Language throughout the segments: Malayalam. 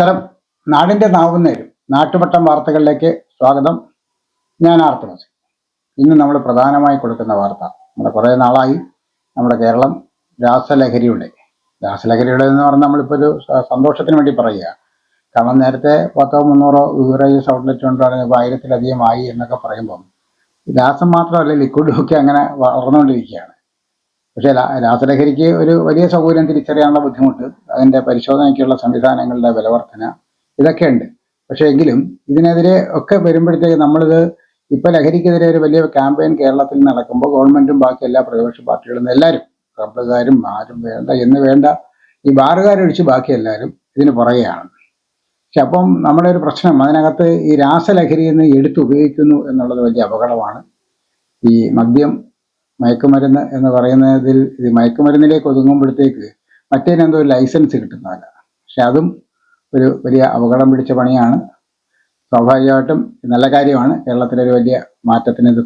നമസ്കാരം. നാടിന്റെ നാവുന്നേരും നാട്ടുവട്ടം വാർത്തകളിലേക്ക് സ്വാഗതം. ഞാൻ ആർ ഇന്ന് നമ്മൾ പ്രധാനമായി കൊടുക്കുന്ന വാർത്ത. നമ്മുടെ കുറേ നാളായി നമ്മുടെ കേരളം രാസലഹരിയുടെ രാസലഹരിയുടെ എന്ന് പറഞ്ഞാൽ നമ്മളിപ്പോൾ ഒരു സന്തോഷത്തിന് വേണ്ടി പറയുക. കാരണം നേരത്തെ പത്തോ മുന്നൂറോ ബിവറേജസ് ഔട്ട്ലെറ്റ് കൊണ്ടാണ് ഇപ്പോൾ ആയിരത്തിലധികം ആയി എന്നൊക്കെ പറയുമ്പം രാസം മാത്രമല്ല ലിക്വിഡും ഒക്കെ അങ്ങനെ വളർന്നുകൊണ്ടിരിക്കുകയാണ്. പക്ഷേ രാസലഹരിക്ക് ഒരു വലിയ സൗകര്യം തിരിച്ചറിയാനുള്ള ബുദ്ധിമുട്ട്. അതിന്റെ പരിശോധനയ്ക്കുള്ള സംവിധാനങ്ങളുടെ വിലവർധന ഇതൊക്കെ ഉണ്ട് പക്ഷേ എങ്കിലും ഇതിനെതിരെ ഒക്കെ വരുമ്പോഴത്തേക്ക് നമ്മളിത് ഇപ്പൊ ലഹരിക്കെതിരെ ഒരു വലിയ ക്യാമ്പയിൻ കേരളത്തിൽ നടക്കുമ്പോൾ ഗവൺമെന്റും ബാക്കി എല്ലാ പ്രതിപക്ഷ പാർട്ടികളും എല്ലാവരും ക്ലബ്ബുകാരും ആരും വേണ്ട എന്ന് വേണ്ട ഈ ബാറുകാരൊഴിച്ച് ബാക്കി എല്ലാവരും ഇതിന് പുറകെയാണ്. പക്ഷെ അപ്പം നമ്മുടെ ഒരു പ്രശ്നം അതിനകത്ത് ഈ രാസലഹരി എന്ന് എടുത്തുപയോഗിക്കുന്നു എന്നുള്ളത് വലിയ അപകടമാണ്. ഈ മദ്യം മയക്കുമരുന്ന് എന്ന് പറയുന്നതിൽ ഇത് മയക്കുമരുന്നിലേക്ക് ഒതുങ്ങുമ്പോഴത്തേക്ക് മറ്റേതിനെന്തോ ഒരു ലൈസൻസ് കിട്ടുന്നതല്ല. പക്ഷെ അതും ഒരു വലിയ അപകടം പിടിച്ച പണിയാണ്. സ്വാഭാവികമായിട്ടും നല്ല കാര്യമാണ്. കേരളത്തിലെ ഒരു വലിയ മാറ്റത്തിന് ഇത്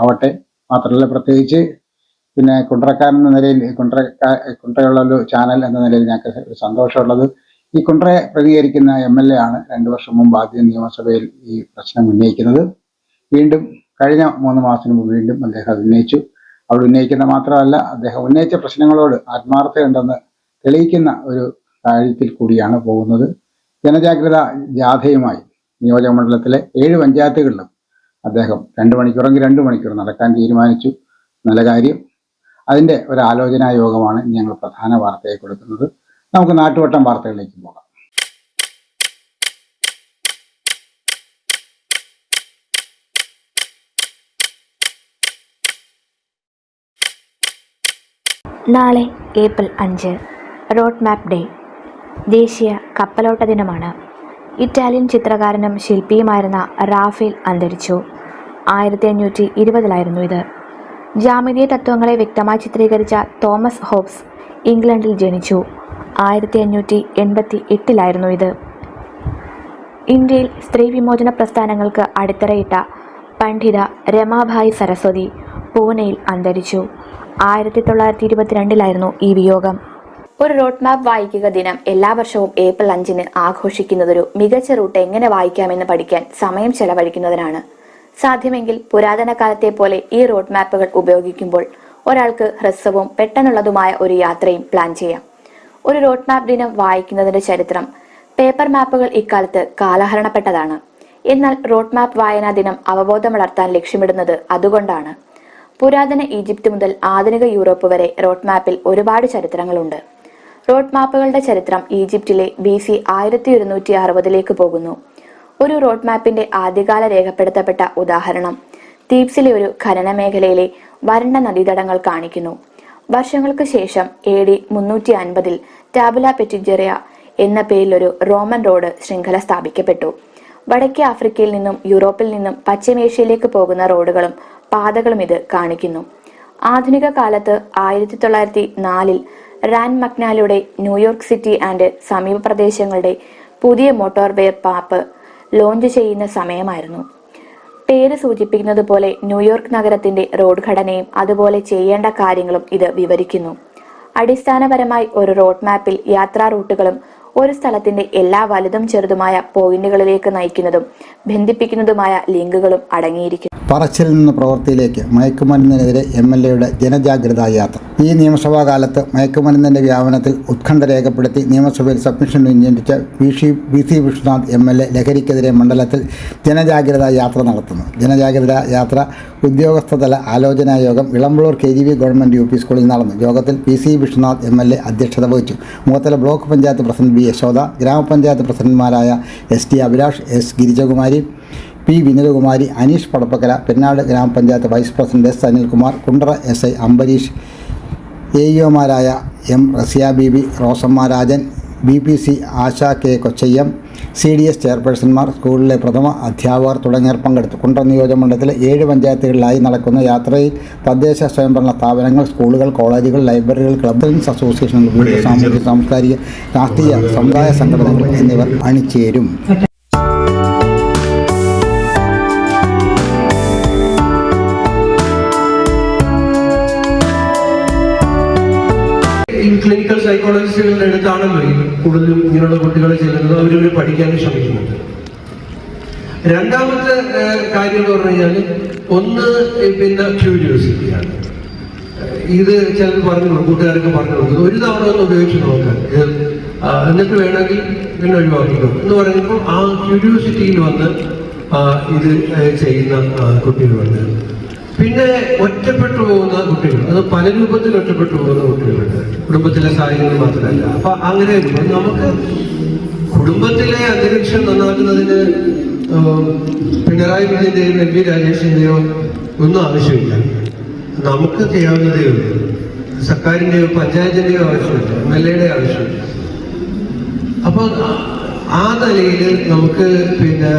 ആവട്ടെ. മാത്രമല്ല പ്രത്യേകിച്ച് പിന്നെ കുണ്ട്രക്കാരൻ എന്ന നിലയിൽ കുണ്ട്രക്കാ കുണ്ട്രയുള്ള ഒരു ചാനൽ എന്ന നിലയിൽ ഞങ്ങൾക്ക് സന്തോഷമുള്ളത്. ഈ കുണ്ട്രയെ പ്രതികരിക്കുന്ന എം എൽ എ ആണ് രണ്ടു വർഷം മുമ്പ് ആദ്യം നിയമസഭയിൽ ഈ പ്രശ്നം ഉന്നയിക്കുന്നത്. വീണ്ടും കഴിഞ്ഞ മൂന്ന് മാസത്തിന് മുമ്പ് വീണ്ടും അദ്ദേഹം ഉന്നയിച്ചു അവിടെ ഉന്നയിക്കുന്ന മാത്രമല്ല അദ്ദേഹം ഉന്നയിച്ച പ്രശ്നങ്ങളോട് ആത്മാർത്ഥതയുണ്ടെന്ന് തെളിയിക്കുന്ന ഒരു കാര്യത്തിൽ കൂടിയാണ് പോകുന്നത്. ജനജാഗ്രത ജാഥയുമായി നിയോജക മണ്ഡലത്തിലെ ഏഴ് പഞ്ചായത്തുകളിലും അദ്ദേഹം രണ്ട് മണിക്കൂറെങ്കിൽ രണ്ട് മണിക്കൂർ നടക്കാൻ തീരുമാനിച്ചു. നല്ല കാര്യം. അതിന്റെ ഒരു ആലോചനാ യോഗമാണ് ഞങ്ങൾ പ്രധാന വാർത്തയായി കൊടുക്കുന്നത്. നമുക്ക് നാട്ടുവട്ടം വാർത്തകളിലേക്ക് പോകാം. നാളെ ഏപ്രിൽ അഞ്ച് റോഡ് മാപ്പ് ഡേ. ദേശീയ കപ്പലോട്ട ദിനമാണ്. ഇറ്റാലിയൻ ചിത്രകാരനും ശില്പിയുമായിരുന്ന റാഫേൽ അന്തരിച്ചു. ആയിരത്തി അഞ്ഞൂറ്റി ഇരുപതിലായിരുന്നു ഇത്. ജാമിതീയ തത്വങ്ങളെ വ്യക്തമായി ചിത്രീകരിച്ച തോമസ് ഹോബ്സ് ഇംഗ്ലണ്ടിൽ ജനിച്ചു. ആയിരത്തി അഞ്ഞൂറ്റി എൺപത്തി എട്ടിലായിരുന്നു ഇത്. ഇന്ത്യയിൽ സ്ത്രീ വിമോചന പ്രസ്ഥാനങ്ങൾക്ക് അടിത്തറയിട്ട പണ്ഡിത രമാഭായ് സരസ്വതി പൂനെയിൽ അന്തരിച്ചു. ആയിരത്തി തൊള്ളായിരത്തി ഇരുപത്തിരണ്ടിലായിരുന്നു ഈ വിയോഗം. ഒരു റോഡ് മാപ്പ് വായിക്കുക ദിനം എല്ലാ വർഷവും ഏപ്രിൽ അഞ്ചിന് ആഘോഷിക്കുന്നതൊരു മികച്ച റൂട്ട് എങ്ങനെ വായിക്കാമെന്ന് പഠിക്കാൻ സമയം ചെലവഴിക്കുന്നതിനാണ്. സാധ്യമെങ്കിൽ പുരാതന കാലത്തെ പോലെ ഈ റോഡ് മാപ്പുകൾ ഉപയോഗിക്കുമ്പോൾ ഒരാൾക്ക് ഹ്രസ്വവും പെട്ടെന്നുള്ളതുമായ ഒരു യാത്രയും പ്ലാൻ ചെയ്യാം. ഒരു റോഡ് മാപ്പ് ദിനം വായിക്കുന്നതിന്റെ ചരിത്രം പേപ്പർ മാപ്പുകൾ ഇക്കാലത്ത് കാലഹരണപ്പെട്ടതാണ്. എന്നാൽ റോഡ് മാപ്പ് വായനാ ദിനം അവബോധം വളർത്താൻ ലക്ഷ്യമിടുന്നത് അതുകൊണ്ടാണ്. പുരാതന ഈജിപ്ത് മുതൽ ആധുനിക യൂറോപ്പ് വരെ റോഡ് മാപ്പിൽ ഒരുപാട് ചരിത്രങ്ങളുണ്ട്. റോഡ് മാപ്പുകളുടെ ചരിത്രം ഈജിപ്തിലെ ബി സി ആയിരത്തി ഒരുന്നൂറ്റി അറുപതിലേക്ക് പോകുന്നു. ഒരു റോഡ് മാപ്പിന്റെ ആദ്യകാല രേഖപ്പെടുത്തപ്പെട്ട ഉദാഹരണം തീപ്സിലെ ഒരു ഖനന മേഖലയിലെ വരണ്ട നദീതടങ്ങൾ കാണിക്കുന്നു. വർഷങ്ങൾക്ക് ശേഷം എ ഡി മുന്നൂറ്റി അൻപതിൽ ടാബുല പെറ്റിജെറിയ എന്ന പേരിൽ ഒരു റോമൻ റോഡ് ശൃംഖല സ്ഥാപിക്കപ്പെട്ടു. വടക്കേ ആഫ്രിക്കയിൽ നിന്നും യൂറോപ്പിൽ നിന്നും പശ്ചിമേഷ്യയിലേക്ക് പോകുന്ന റോഡുകളും പാതകളും ഇത് കാണിക്കുന്നു. ആധുനിക കാലത്ത് ആയിരത്തി തൊള്ളായിരത്തി നാലിൽ റാൻ മക്നാലിയുടെ ന്യൂയോർക്ക് സിറ്റി ആൻഡ് സമീപ പ്രദേശങ്ങളുടെ പുതിയ മോട്ടോർവേ പാപ്പ് ലോഞ്ച് ചെയ്യുന്ന സമയമായിരുന്നു. പേര് സൂചിപ്പിക്കുന്നത് പോലെ ന്യൂയോർക്ക് നഗരത്തിന്റെ റോഡ് ഘടനയും അതുപോലെ ചെയ്യേണ്ട കാര്യങ്ങളും ഇത് വിവരിക്കുന്നു. അടിസ്ഥാനപരമായി ഒരു റോഡ് മാപ്പിൽ യാത്രാ റൂട്ടുകളും ഒരു സ്ഥലത്തിന്റെ എല്ലാ വലുതും ചെറുതുമായ പോയിന്റുകളിലേക്ക് നയിക്കുന്നതും ബന്ധിപ്പിക്കുന്നതുമായ ലിങ്കുകളും അടങ്ങിയിരിക്കുന്നു. പറച്ചിൽ നിന്ന് പ്രവൃത്തിയിലേക്ക് മയക്കുമരുന്നിനെതിരെ എം എൽ എയുടെ ജനജാഗ്രതാ യാത്ര. ഈ നിയമസഭാ കാലത്ത് മയക്കുമരുന്നിന്റെ വ്യാപനത്തിൽ ഉത്കണ്ഠ രേഖപ്പെടുത്തി നിയമസഭയിൽ സബ്മിഷൻ ഉന്നയിച്ച P Xi P C Vishwanath M L A ലഹരിക്കെതിരെ മണ്ഡലത്തിൽ ജനജാഗ്രതാ യാത്ര നടത്തുന്നു. ജനജാഗ്രതാ യാത്ര ഉദ്യോഗസ്ഥതല ആലോചനാ യോഗം Elampalloor K G V government U P സ്കൂളിൽ നടന്നു. യോഗത്തിൽ P C Vishwanath M L A അധ്യക്ഷത വഹിച്ചു. Mukhathala block panchayat president B Yashoda ഗ്രാമപഞ്ചായത്ത് പ്രസിഡന്റുമാരായ S T Abhilash S Girijakumari P Vinodakumari Aneesh Padappakkara Perunad ഗ്രാമപഞ്ചായത്ത് vice president S Anilkumar Kundara S I Ambareesh A ഇഒമാരായ M Raziya Beebi Rosamma Rajan B P C Asha K Kochayyam C D S ചെയർപേഴ്സൺമാർ സ്കൂളിലെ പ്രഥമ അധ്യാപകർ തുടങ്ങിയവർ പങ്കെടുത്തു. കുണ്ടം നിയോജകമണ്ഡലത്തിലെ ഏഴ് പഞ്ചായത്തുകളിലായി നടക്കുന്ന യാത്രയിൽ തദ്ദേശ സ്വയംഭരണ സ്ഥാപനങ്ങൾ സ്കൂളുകൾ കോളേജുകൾ ലൈബ്രറികൾ ക്ലബ്ബ് അസോസിയേഷനുകൾ വിവിധ സാമൂഹിക സാംസ്കാരിക രാഷ്ട്രീയ സമുദായ സംഘടനകൾ എന്നിവർ അണിചേരും. കൂടുതലും ഇങ്ങനെയുള്ള കുട്ടികളെ ചെല്ലുന്നത് അവരിവർ പഠിക്കാൻ ശ്രമിക്കുന്നുണ്ട്. രണ്ടാമത്തെ കാര്യം എന്ന് പറഞ്ഞു കഴിഞ്ഞാൽ ഒന്ന് പിന്നെ ക്യൂരിയോസിറ്റിയാണ്. ഇത് ചിലർ പറഞ്ഞു കൊടുക്കും കൂട്ടുകാരൊക്കെ പറഞ്ഞു കൊടുക്കുന്നത് ഒരു തവണ ഒന്ന് ഉപയോഗിച്ച് നോക്കാം. ഇത് ആ, എന്നിട്ട് വേണമെങ്കിൽ പിന്നെ ഒഴിവാക്കിക്കോ. എന്ന് പറയുമ്പോൾ ആ ക്യൂരിയോസിറ്റിയിൽ വന്ന് ഇത് ചെയ്യുന്ന കുട്ടികളുണ്ട്. പിന്നെ ഒറ്റപ്പെട്ടു പോകുന്ന കുട്ടികൾ. അത് പല രൂപത്തിൽ ഒറ്റപ്പെട്ടു പോകുന്ന കുട്ടികളുണ്ട്. കുടുംബത്തിലെ സാഹചര്യം മാത്രമല്ല. അപ്പൊ അങ്ങനെ നമുക്ക് കുടുംബത്തിലെ അന്തരീക്ഷം നന്നാക്കുന്നതിന് പിണറായി വിജയന്റെയും എം പി രാജേഷിന്റെയോ ഒന്നും ആവശ്യമില്ല. നമുക്ക് ചെയ്യാവുന്നതേ ഉള്ളൂ. സർക്കാരിന്റെയോ പഞ്ചായത്തിന്റെയോ ആവശ്യമില്ല. എം എൽ എയുടെ ആവശ്യമില്ല. അപ്പോൾ ആ നിലയിൽ നമുക്ക് പിന്നെ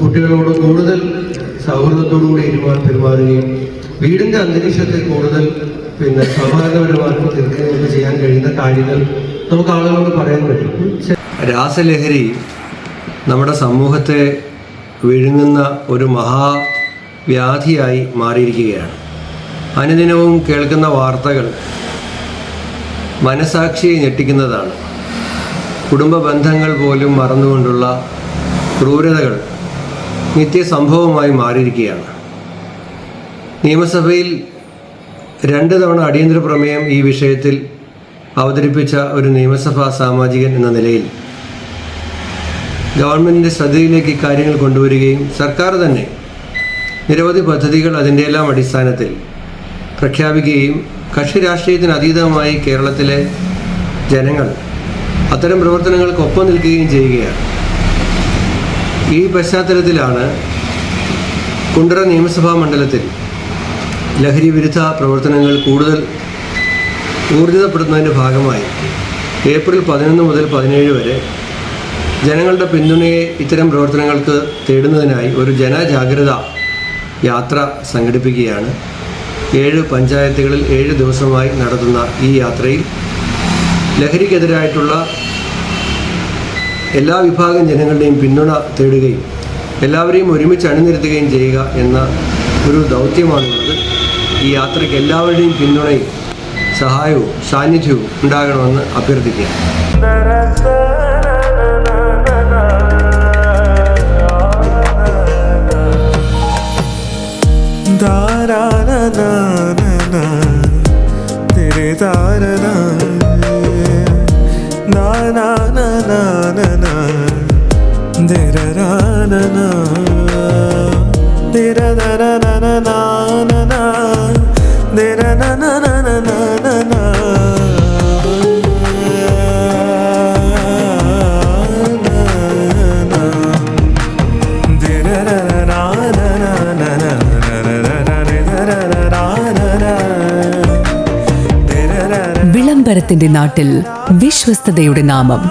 കുട്ടികളോട് കൂടുതൽ സൗഹൃദത്തോടുകൂടി പെരുമാറുകയും വീടിന്റെ അന്തരീക്ഷത്തെ കൂടുതൽ പിന്നെ സൗഹാർദ്ദപരമാക്കി തീർക്കുകയൊക്കെ ചെയ്യാൻ കഴിയുന്ന കാര്യങ്ങൾ നമുക്ക് ആളുകളോട് പറയാൻ പറ്റും. രാസലഹരി നമ്മുടെ സമൂഹത്തെ വിഴുങ്ങുന്ന ഒരു മഹാവ്യാധിയായി മാറിയിരിക്കുകയാണ്. അനുദിനവും കേൾക്കുന്ന വാർത്തകൾ മനസാക്ഷിയെ ഞെട്ടിക്കുന്നതാണ്. കുടുംബ ബന്ധങ്ങൾ പോലും മറന്നുകൊണ്ടുള്ള ക്രൂരതകൾ നിത്യസംഭവമായി മാറിയിരിക്കുകയാണ്. നിയമസഭയിൽ രണ്ട് തവണ അടിയന്തര പ്രമേയം ഈ വിഷയത്തിൽ അവതരിപ്പിച്ച ഒരു നിയമസഭാ സാമാജികൻ എന്ന നിലയിൽ ഗവൺമെന്റിന്റെ ശ്രദ്ധയിലേക്ക് കാര്യങ്ങൾ കൊണ്ടുവരികയും സർക്കാർ തന്നെ നിരവധി പദ്ധതികൾ അതിന്റെ എല്ലാം അടിസ്ഥാനത്തിൽ പ്രഖ്യാപിക്കുകയും കക്ഷി രാഷ്ട്രീയത്തിന് അതീതമായി കേരളത്തിലെ ജനങ്ങൾ അത്തരം പ്രവർത്തനങ്ങൾക്ക് ഒപ്പം നിൽക്കുകയും ചെയ്യുകയാണ്. ഈ പശ്ചാത്തലത്തിലാണ് കുണ്ടറ നിയമസഭാ മണ്ഡലത്തിൽ ലഹരി വിരുദ്ധ പ്രവർത്തനങ്ങൾ കൂടുതൽ ഊർജിതപ്പെടുത്തുന്നതിന്റെ ഭാഗമായി ഏപ്രിൽ പതിനൊന്ന് മുതൽ പതിനേഴ് വരെ ജനങ്ങളുടെ പിന്തുണയെ ഇത്തരം പ്രവർത്തനങ്ങൾക്ക് തേടുന്നതിനായി ഒരു ജനജാഗ്രത യാത്ര സംഘടിപ്പിക്കുകയാണ്. ഏഴ് പഞ്ചായത്തുകളിൽ ഏഴ് ദിവസമായി നടത്തുന്ന ഈ യാത്രയിൽ ലഹരിക്കെതിരായിട്ടുള്ള എല്ലാ വിഭാഗം ജനങ്ങളുടെയും പിന്തുണ തേടുകയും എല്ലാവരെയും ഒരുമിച്ച് അണിനിരത്തുകയും ചെയ്യുക എന്ന ഒരു ദൗത്യമാണുള്ളത്. ഈ യാത്രയ്ക്ക് എല്ലാവരുടെയും പിന്തുണയും സഹായവും സാന്നിധ്യവും ഉണ്ടാകണമെന്ന് അഭ്യർത്ഥിക്കുക da da da വിളംബരത്തിന്റെ നാട്ടിൽ വിശ്വസ്തതയുടെ നാമം.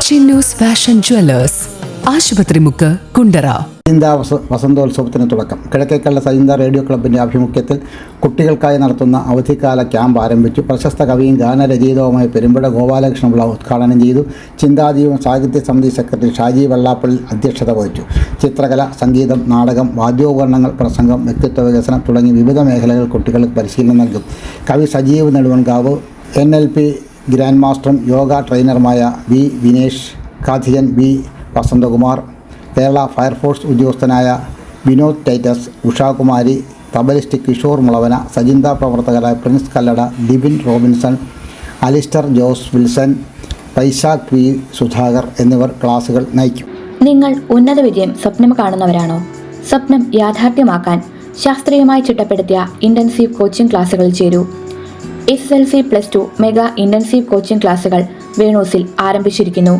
Chinnus fashion jewellers. Asupathrimukku Kundara. സൈന്ത വസ- വസന്തോത്സവത്തിന് തുടക്കം. കിഴക്കേക്കള്ള സൈന്ത റേഡിയോ ക്ലബിന്റെ ആഭിമുഖ്യത്തിൽ കുട്ടികൾക്കായി നടത്തുന്ന അവധിക്കാല ക്യാമ്പ് ആരംഭിച്ചു. പ്രശസ്ത കവിയും ഗാനരചയിതാവുമായ പെരുമ്പട ഗോപാലകൃഷ്ണപിള്ള ഉദ്ഘാടനം ചെയ്തു. ചിന്താജീവൻ സാഹിത്യ സമിതി സെക്രട്ടറി ഷാജി വെള്ളാപ്പള്ളി അധ്യക്ഷത വഹിച്ചു. ചിത്രകല സംഗീതം നാടകം വാദ്യോപകരണങ്ങൾ പ്രസംഗം വ്യക്തിത്വ വികസനം തുടങ്ങി വിവിധ മേഖലകൾ കുട്ടികൾക്ക് പരിശീലനം നൽകും. കവി Sajeev Neduvankavu N L P grand മാസ്റ്ററും yoga ട്രെയിനറുമായ V Vinesh കാഥിയൻ V Vasanthakumar Kerala fire force ഉദ്യോഗസ്ഥനായ വിനോദ് ടൈറ്റസ് ഉഷാകുമാരി തബലിസ്റ്റ് കിഷോർ മുളവന സജിന്ത പ്രവർത്തകരായ Prince Kallada Dibin Robinson Alistair Jose Wilson Vaisakh V Sudhakar എന്നിവർ ക്ലാസുകൾ നയിക്കും. നിങ്ങൾ ഉന്നത വിജയം സ്വപ്നം കാണുന്നവരാണോ? സ്വപ്നം യാഥാർത്ഥ്യമാക്കാൻ ശാസ്ത്രീയമായി ചിട്ടപ്പെടുത്തിയ ഇന്റൻസീവ് കോച്ചിംഗ് ക്ലാസുകൾ ചേരൂ. S S L C plus two mega intensive coaching ക്ലാസുകൾ വേണൂസിൽ ആരംഭിച്ചിരിക്കുന്നു.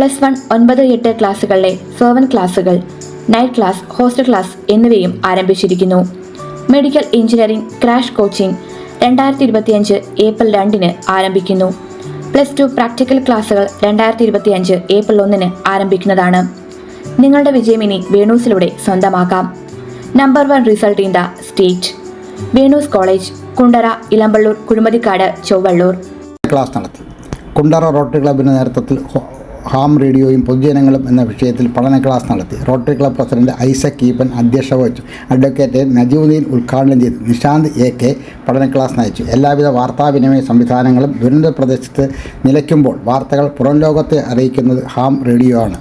പ്ലസ് വൺ ഒൻപത് എട്ട് ക്ലാസ്സുകളിലെ സെവൻ ക്ലാസ്സുകൾ നൈറ്റ് ക്ലാസ് ഹോസ്റ്റൽ ക്ലാസ് എന്നിവയും ആരംഭിച്ചിരിക്കുന്നു. മെഡിക്കൽ എഞ്ചിനീയറിംഗ് ക്രാഷ് കോച്ചിംഗ് രണ്ടായിരത്തി ഇരുപത്തിയഞ്ച് ഏപ്രിൽ രണ്ടിന് ആരംഭിക്കുന്നു. പ്ലസ് ടു പ്രാക്ടിക്കൽ ക്ലാസ്സുകൾ രണ്ടായിരത്തി ഇരുപത്തിയഞ്ച് ഏപ്രിൽ ഒന്നിന് ആരംഭിക്കുന്നതാണ്. നിങ്ങളുടെ വിജയം ഇനി വേണൂസിലൂടെ സ്വന്തമാക്കാം. Number one result in the state. Venus college Kundara Elampalloor Kuzhumathikkad Chowallur. Class നടത്തി. കുണ്ടറ റോട്ടറി ക്ലബിന്റെ നേതൃത്വത്തിൽ ഹോ- റേഡിയോയും പൊതുജനങ്ങളും എന്ന വിഷയത്തിൽ പഠന ക്ലാസ് നടത്തി. റോട്ടറി ക്ലബ് പ്രസിഡന്റ് ഐസക് കീപ്പൻ അധ്യക്ഷത വഹിച്ചു. അഡ്വക്കേറ്റ് നജീവുദ്ദീൻ ഉദ്ഘാടനം ചെയ്തു. നിഷാന്ത് എ കെ പഠന ക്ലാസ് നയിച്ചു. എല്ലാവിധ വാർത്താവിനിമയ സംവിധാനങ്ങളും ദുരന്ത പ്രദേശത്ത് നിലയ്ക്കുമ്പോൾ വാർത്തകൾ പുറം ലോകത്തെ അറിയിക്കുന്നത് ഹാം റേഡിയോ ആണ്.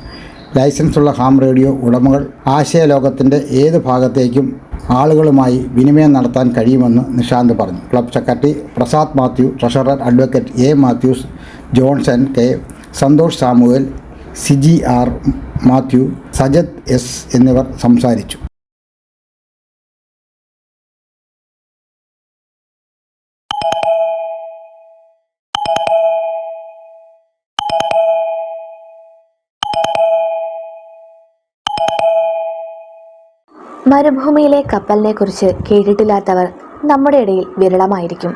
ലൈസൻസുള്ള ഹാം റേഡിയോ ഉടമകൾ ആശയ ലോകത്തിന്റെ ഏത് ഭാഗത്തേക്കും ആളുകളുമായി വിനിമയം നടത്താൻ കഴിയുമെന്ന് നിഷാന്ത് പറഞ്ഞു. Club secretary Prasad Mathew treasurer advocate A Mathews Johnson K Santhosh Samuel Siji R Mathew Sajath S എന്നിവർ സംസാരിച്ചു. മരുഭൂമിയിലെ കപ്പലിനെ കുറിച്ച് കേട്ടിട്ടില്ലാത്തവർ നമ്മുടെ ഇടയിൽ വിരളമായിരിക്കും.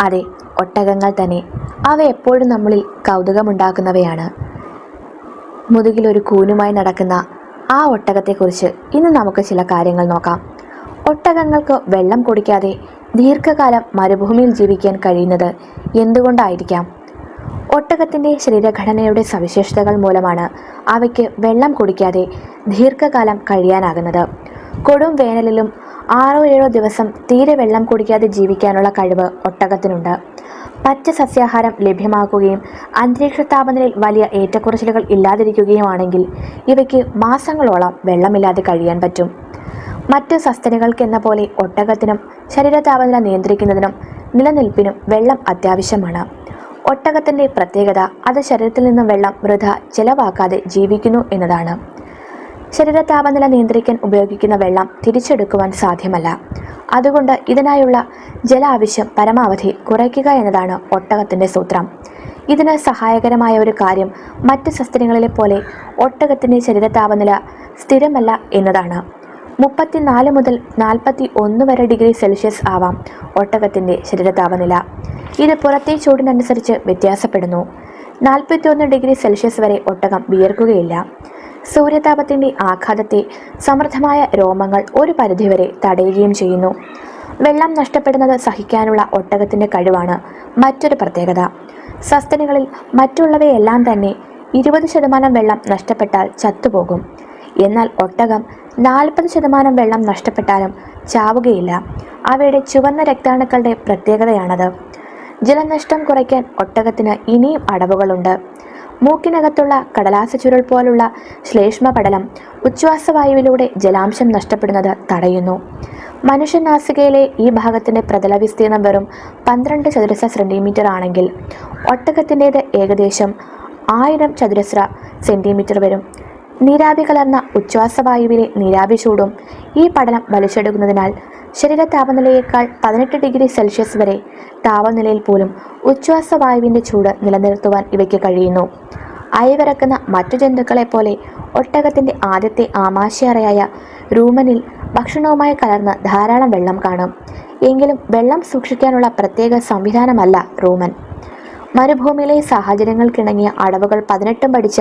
അതെ ഒട്ടകങ്ങൾ തന്നെ. അവ എപ്പോഴും നമ്മളിൽ കൗതുകമുണ്ടാക്കുന്നവയാണ്. മുതുകിലൊരു കൂനുമായി നടക്കുന്ന ആ ഒട്ടകത്തെക്കുറിച്ച് ഇന്ന് നമുക്ക് ചില കാര്യങ്ങൾ നോക്കാം. ഒട്ടകങ്ങൾക്ക് വെള്ളം കുടിക്കാതെ ദീർഘകാലം മരുഭൂമിയിൽ ജീവിക്കാൻ കഴിയുന്നത് എന്തുകൊണ്ടായിരിക്കാം? ഒട്ടകത്തിന്റെ ശരീരഘടനയുടെ സവിശേഷതകൾ മൂലമാണ് അവയ്ക്ക് വെള്ളം കുടിക്കാതെ ദീർഘകാലം കഴിയാനാകുന്നത്. കൊടും വേനലിലും ആറോ ഏഴോ ദിവസം തീരെ വെള്ളം കുടിക്കാതെ ജീവിക്കാനുള്ള കഴിവ് ഒട്ടകത്തിനുണ്ട്. പച്ച സസ്യാഹാരം ലഭ്യമാക്കുകയും അന്തരീക്ഷ താപനിലയിൽ വലിയ ഏറ്റക്കുറച്ചിലുകൾ ഇല്ലാതിരിക്കുകയുമാണെങ്കിൽ ഇവയ്ക്ക് മാസങ്ങളോളം വെള്ളമില്ലാതെ കഴിയാൻ പറ്റും. മറ്റ് സസ്തനികൾക്കെന്ന പോലെ ഒട്ടകത്തിനും ശരീര താപനില നിയന്ത്രിക്കുന്നതിനും നിലനിൽപ്പിനും വെള്ളം അത്യാവശ്യമാണ്. ഒട്ടകത്തിന്റെ പ്രത്യേകത അത് ശരീരത്തിൽ നിന്നും വെള്ളം വൃഥ ചെലവാക്കാതെ ജീവിക്കുന്നു എന്നതാണ്. ശരീര താപനില നിയന്ത്രിക്കാൻ ഉപയോഗിക്കുന്ന വെള്ളം തിരിച്ചെടുക്കുവാൻ സാധ്യമല്ല. അതുകൊണ്ട് ഇതിനായുള്ള ജല ആവശ്യം പരമാവധി കുറയ്ക്കുക എന്നതാണ് ഒട്ടകത്തിന്റെ സൂത്രം. ഇതിന് സഹായകരമായ ഒരു കാര്യം മറ്റ് സസ്തനങ്ങളിലെ പോലെ ഒട്ടകത്തിന്റെ ശരീര താപനില സ്ഥിരമല്ല എന്നതാണ്. മുപ്പത്തിനാല് മുതൽ നാൽപ്പത്തി ഒന്ന് വരെ ഡിഗ്രി സെൽഷ്യസ് ആവാം ഒട്ടകത്തിന്റെ ശരീര താപനില ഇത് പുറത്തെ ചൂടിനനുസരിച്ച് വ്യത്യാസപ്പെടുന്നു. നാൽപ്പത്തിയൊന്ന് ഡിഗ്രി സെൽഷ്യസ് വരെ ഒട്ടകം വിയർക്കുകയില്ല. സൂര്യതാപത്തിന്റെ ആഘാതത്തെ സമൃദ്ധമായ രോമങ്ങൾ ഒരു പരിധിവരെ തടയുകയും ചെയ്യുന്നു. വെള്ളം നഷ്ടപ്പെടുന്നത് സഹിക്കാനുള്ള ഒട്ടകത്തിന്റെ കഴിവാണ് മറ്റൊരു പ്രത്യേകത. സസ്തനികളിൽ മറ്റുള്ളവയെല്ലാം തന്നെ ഇരുപത് ശതമാനം വെള്ളം നഷ്ടപ്പെട്ടാൽ ചത്തുപോകും. എന്നാൽ ഒട്ടകം നാൽപ്പത് ശതമാനം വെള്ളം നഷ്ടപ്പെട്ടാലും ചാവുകയില്ല. അവയുടെ ചുവന്ന രക്താണുക്കളുടെ പ്രത്യേകതയാണത്. ജലനഷ്ടം കുറയ്ക്കാൻ ഒട്ടകത്തിന് ഇനിയും അടവുകളുണ്ട്. മൂക്കിനകത്തുള്ള കടലാസ ചുരുൾ പോലുള്ള ശ്ലേഷ്മ പടലം ഉച്ഛ്വാസവായുവിലൂടെ ജലാംശം നഷ്ടപ്പെടുന്നത് തടയുന്നു. മനുഷ്യനാസികയിലെ ഈ ഭാഗത്തിന്റെ പ്രതല വിസ്തീർണം വെറും പന്ത്രണ്ട് ചതുരശ്ര സെന്റിമീറ്റർ ആണെങ്കിൽ ഒട്ടകത്തിന്റേത് ഏകദേശം ആയിരം ചതുരശ്ര സെന്റിമീറ്റർ വരും. നീരാവി കലർന്ന ഉച്ഛ്വാസവായുവിലെ നീരാവി ചൂടും ഈ പടലം വലിച്ചെടുക്കുന്നതിനാൽ ശരീര താപനിലയേക്കാൾ പതിനെട്ട് ഡിഗ്രി സെൽഷ്യസ് വരെ താപനിലയിൽ പോലും ഉച്ഛ്വാസവായുവിന്റെ ചൂട് നിലനിർത്തുവാൻ ഇവയ്ക്ക് കഴിയുന്നു. അയവിറക്കുന്ന മറ്റു ജന്തുക്കളെ പോലെ ഒട്ടകത്തിന്റെ ആദ്യത്തെ ആമാശയറയായ റൂമനിൽ ഭക്ഷണവുമായി കലർന്ന് ധാരാളം വെള്ളം കാണും. എങ്കിലും വെള്ളം സൂക്ഷിക്കാനുള്ള പ്രത്യേക സംവിധാനമല്ല റൂമൻ. മരുഭൂമിയിലെ സാഹചര്യങ്ങൾക്കിണങ്ങിയ അടവുകൾ പതിനെട്ടും പഠിച്ച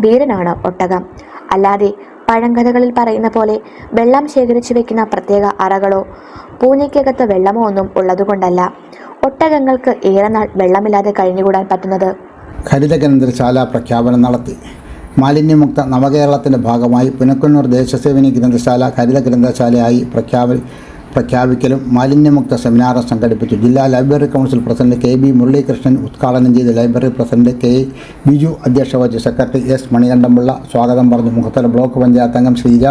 വീരനാണ് ഒട്ടകം. അല്ലാതെ പഴങ്കഥകളിൽ പറയുന്ന പോലെ വെള്ളം ശേഖരിച്ചു വെക്കുന്ന പ്രത്യേക അറകളോ പൂഞ്ഞയ്ക്കകത്ത് വെള്ളമോ ഒന്നും ഉള്ളതുകൊണ്ടല്ല. ഒട്ടകങ്ങൾക്ക് ഏറെ നാൾ വെള്ളമില്ലാതെ കഴിഞ്ഞുകൂടാൻ പറ്റുന്നത്. ഹരിത ഗ്രന്ഥശാല പ്രഖ്യാപനം നടത്തി. മാലിന്യമുക്ത നവകേരളത്തിന്റെ ഭാഗമായി പുനക്കുന്നൂർ ദേശസേവനി ഗ്രന്ഥശാല ഹരിത ഗ്രന്ഥശാലയായി പ്രഖ്യാപി പ്രഖ്യാപിക്കലും മാലിന്യമുക്ത സെമിനാർ സംഘടിപ്പിച്ചു. ജില്ലാ library council president K B Muralikrishnan ഉദ്ഘാടനം ചെയ്ത. ലൈബ്രറി പ്രസിഡന്റ് കെ ബിജു അധ്യക്ഷ വഹിച്ചു സെക്രട്ടറി എസ് മണികണ്ഠമുള്ള സ്വാഗതം പറഞ്ഞു. മുഖത്തല ബ്ലോക്ക് പഞ്ചായത്ത് അംഗം Sreeja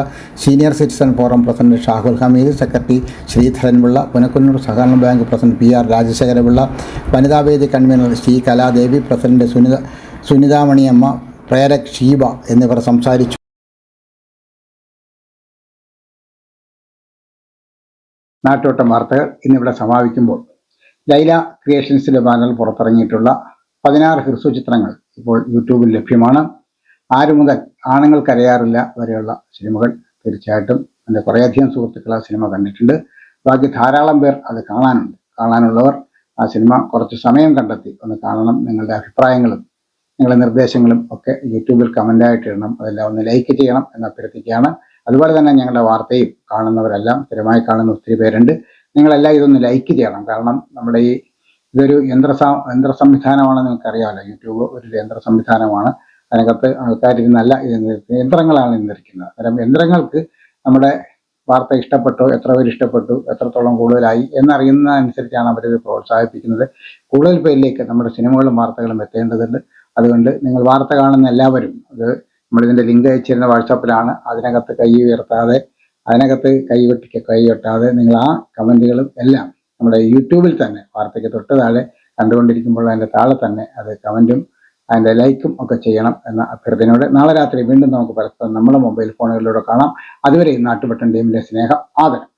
senior citizen forum president Shahul Hameed secretary Sreedharanpillai Punakkunnoor സഹകരണ bank president P R Rajasekharapillai വനിതാവേദി കൺവീനർ ശ്രീ കലാദേവി പ്രസിഡന്റ് സുനിത സുനിതാമണിയമ്മ പ്രേരക് ഷീബ എന്നിവർ സംസാരിച്ചു. നാട്ടോട്ടം വാർത്തകൾ ഇന്നിവിടെ സമാപിക്കുമ്പോൾ. ലൈല ക്രിയേഷൻസിന്റെ ബാനറിൽ പുറത്തിറങ്ങിയിട്ടുള്ള പതിനാറ് ഹ്രസ്വ ചിത്രങ്ങൾ ഇപ്പോൾ യൂട്യൂബിൽ ലഭ്യമാണ്. ആരു മുതൽ ആണുങ്ങൾ കരയാറില്ല വരെയുള്ള സിനിമകൾ തീർച്ചയായിട്ടും എന്റെ കുറേയധികം സുഹൃത്തുക്കൾ ആ സിനിമ കണ്ടിട്ടുണ്ട്. ബാക്കി ധാരാളം പേർ അത് കാണാനുണ്ട്. കാണാനുള്ളവർ ആ സിനിമ കുറച്ച് സമയം കണ്ടെത്തി ഒന്ന് കാണണം നിങ്ങളുടെ അഭിപ്രായങ്ങളും നിങ്ങളുടെ നിർദ്ദേശങ്ങളും ഒക്കെ യൂട്യൂബിൽ കമന്റായിട്ട് ഇടണം. അതെല്ലാം ഒന്ന് ലൈക്ക് ചെയ്യണം എന്ന് അഭ്യർത്ഥിക്കുകയാണ്. അതുപോലെ തന്നെ ഞങ്ങളുടെ വാർത്തയും കാണുന്നവരെല്ലാം സ്ഥിരമായി കാണുന്ന ഒത്തിരി പേരുണ്ട്. നിങ്ങളെല്ലാം ഇതൊന്ന് ലൈക്ക് ചെയ്യണം. കാരണം നമ്മുടെ ഈ ഇതൊരു യന്ത്ര യന്ത്ര സംവിധാനമാണെന്ന് നിങ്ങൾക്കറിയാമല്ലോ. യൂട്യൂബ് ഒരു യന്ത്ര സംവിധാനമാണ്. അതിനകത്ത് നല്ല യന്ത്രങ്ങളാണ് ഇന്നിരിക്കുന്നത് അന്നേരം യന്ത്രങ്ങൾക്ക് നമ്മുടെ വാർത്ത ഇഷ്ടപ്പെട്ടു എത്ര പേര് ഇഷ്ടപ്പെട്ടു എത്രത്തോളം കൂടുതലായി എന്നറിയുന്നതനുസരിച്ചാണ് അവരിത് പ്രോത്സാഹിപ്പിക്കുന്നത്. കൂടുതൽ പേരിലേക്ക് നമ്മുടെ സിനിമകളും വാർത്തകളും എത്തേണ്ടതുണ്ട്. അതുകൊണ്ട് നിങ്ങൾ വാർത്ത കാണുന്ന എല്ലാവരും അത് നമ്മളിതിന്റെ ലിങ്ക് അയച്ചിരുന്ന വാട്സാപ്പിലാണ്. അതിനകത്ത് കൈ ഉയർത്താതെ അതിനകത്ത് കൈ വെട്ടി കൈ വെട്ടാതെ നിങ്ങൾ ആ കമന്റുകളും എല്ലാം നമ്മുടെ യൂട്യൂബിൽ തന്നെ വാർത്തയ്ക്ക് തൊട്ട് താഴെ കണ്ടുകൊണ്ടിരിക്കുമ്പോൾ അതിന്റെ താഴെ തന്നെ അത് കമന്റും അതിന്റെ ലൈക്കും ഒക്കെ ചെയ്യണം എന്ന അഭ്യർത്ഥനയോടെ നാളെ രാത്രി വീണ്ടും നമുക്ക് പരസ്പരം നമ്മുടെ മൊബൈൽ ഫോണുകളിലൂടെ കാണാം. അതുവരെ നാട്ടുപെട്ടൻ ടീമിലെ സ്നേഹം ആദരം.